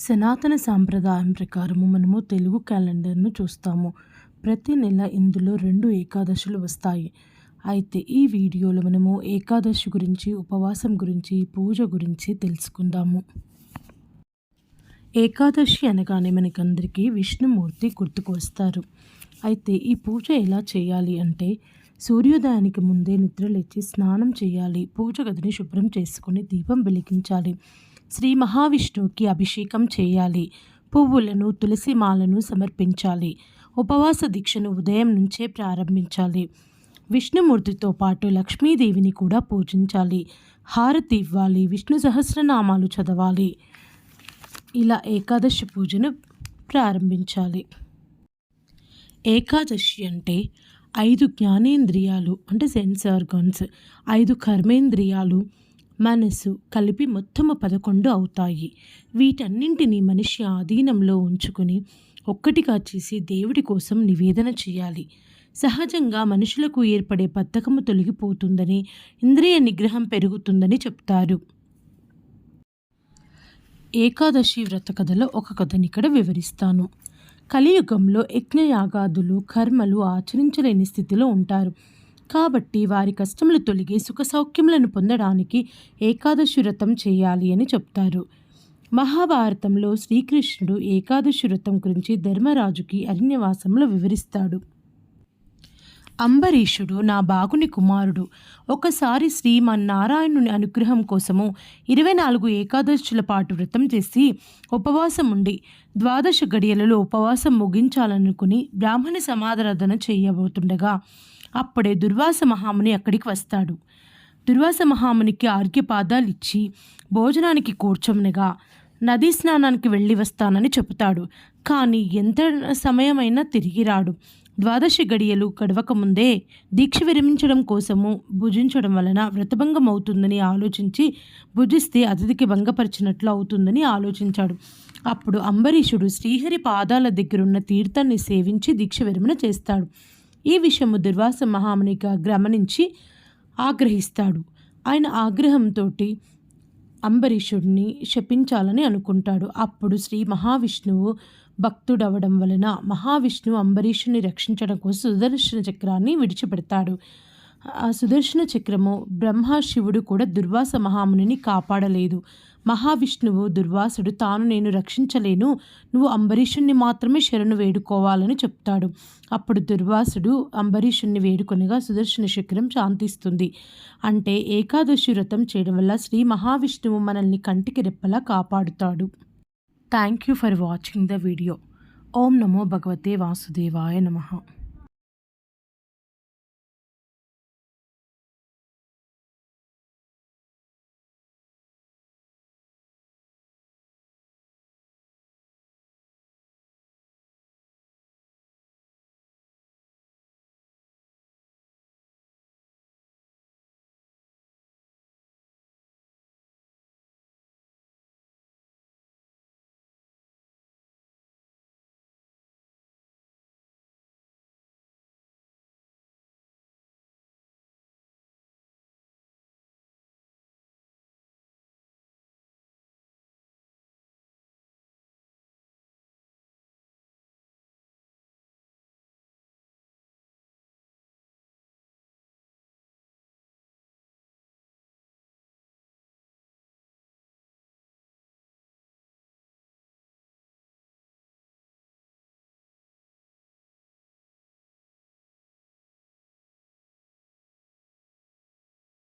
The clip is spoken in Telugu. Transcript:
సనాతన సాంప్రదాయం ప్రకారము మనము తెలుగు క్యాలెండర్ను చూస్తాము. ప్రతి నెల ఇందులో రెండు ఏకాదశులు వస్తాయి. అయితే ఈ వీడియోలో మనము ఏకాదశి గురించి ఉపవాసం గురించి పూజ గురించి తెలుసుకుందాము. ఏకాదశి అనగానే మనకందరికీ విష్ణుమూర్తి గుర్తుకు వస్తారు. అయితే ఈ పూజ ఎలా చేయాలి అంటే సూర్యోదయానికి ముందే నిద్రలేచి స్నానం చేయాలి. పూజ గదిని శుభ్రం చేసుకుని దీపం వెలిగించాలి. శ్రీ మహావిష్ణువుకి అభిషేకం చేయాలి. పువ్వులను తులసి మాలను సమర్పించాలి. ఉపవాస దీక్షను ఉదయం నుంచే ప్రారంభించాలి. విష్ణుమూర్తితో పాటు లక్ష్మీదేవిని కూడా పూజించాలి. హారతి ఇవ్వాలి. విష్ణు సహస్రనామాలు చదవాలి. ఇలా ఏకాదశి పూజను ప్రారంభించాలి. ఏకాదశి అంటే ఐదు జ్ఞానేంద్రియాలు అంటే సెన్స్ ఆర్గాన్స్ ఐదు కర్మేంద్రియాలు మనసు కలిపి మొత్తము పదకొండు అవుతాయి. వీటన్నింటినీ మనిషి ఆధీనంలో ఉంచుకొని ఒక్కటిగా చేసి దేవుడి కోసం నివేదన చేయాలి. సహజంగా మనుషులకు ఏర్పడే బద్ధకము తొలగిపోతుందని ఇంద్రియ నిగ్రహం పెరుగుతుందని చెప్తారు. ఏకాదశి వ్రత కథలో ఒక కథని ఇక్కడ వివరిస్తాను. కలియుగంలో యజ్ఞయాగాదులు కర్మలు ఆచరించలేని స్థితిలో ఉంటారు. కాబట్టి వారి కష్టములు తొలగి సుఖ సౌఖ్యములను పొందడానికి ఏకాదశి వ్రతం చేయాలి అని చెప్తారు. మహాభారతంలో శ్రీకృష్ణుడు ఏకాదశి వ్రతం గురించి ధర్మరాజుకి అరణ్యవాసంలో వివరిస్తాడు. అంబరీషుడు నా బాగుని కుమారుడు. ఒకసారి శ్రీమన్నారాయణుని అనుగ్రహం కోసము ఇరవై నాలుగు ఏకాదశుల పాటు వ్రతం చేసి ఉపవాసం ఉండి ద్వాదశ గడియలలో ఉపవాసం ముగించాలనుకుని బ్రాహ్మణ సమాధారణ చేయబోతుండగా అప్పుడే దుర్వాస మహాముని అక్కడికి వస్తాడు. దుర్వాస మహామునికి ఆర్గ్యపాదాలు ఇచ్చి భోజనానికి కూర్చొనిగా నదీ స్నానానికి వెళ్ళి వస్తానని చెబుతాడు. కానీ ఎంత సమయమైనా తిరిగి రాడు. ద్వాదశి గడియలు గడవక ముందే దీక్ష విరమించడం కోసము భుజించడం వలన వ్రతభంగం అవుతుందని ఆలోచించి భుజిస్తే అతిథికి భంగపరిచినట్లు అవుతుందని ఆలోచించాడు. అప్పుడు అంబరీషుడు శ్రీహరి పాదాల దగ్గరున్న తీర్థాన్ని సేవించి దీక్ష విరమణ చేస్తాడు. ఈ విషయము దుర్వాస మహామునిగా గమనించి ఆగ్రహిస్తాడు. ఆయన ఆగ్రహంతో అంబరీషుడిని శపించాలని అనుకుంటాడు. అప్పుడు శ్రీ మహావిష్ణువు భక్తుడవడం వలన మహావిష్ణువు అంబరీషుని రక్షించడం కోసం సుదర్శన చక్రాన్ని విడిచిపెడతాడు. ఆ సుదర్శన చక్రము బ్రహ్మ శివుడు కూడా దుర్వాస మహామునిని కాపాడలేదు. మహావిష్ణువు దుర్వాసుడు తాను నేను రక్షించలేను. నువ్వు అంబరీషుణ్ణి మాత్రమే శరణు వేడుకోవాలని చెప్తాడు. అప్పుడు దుర్వాసుడు అంబరీషుణ్ణి వేడుకొనిగా సుదర్శన శిఖరం శాంతిస్తుంది. అంటే ఏకాదశి వ్రతం చేయడం వల్ల శ్రీ మహావిష్ణువు మనల్ని కంటికి రెప్పలా కాపాడుతాడు. Thank you for watching the video ఓం నమో భగవతే వాసుదేవాయ నమః.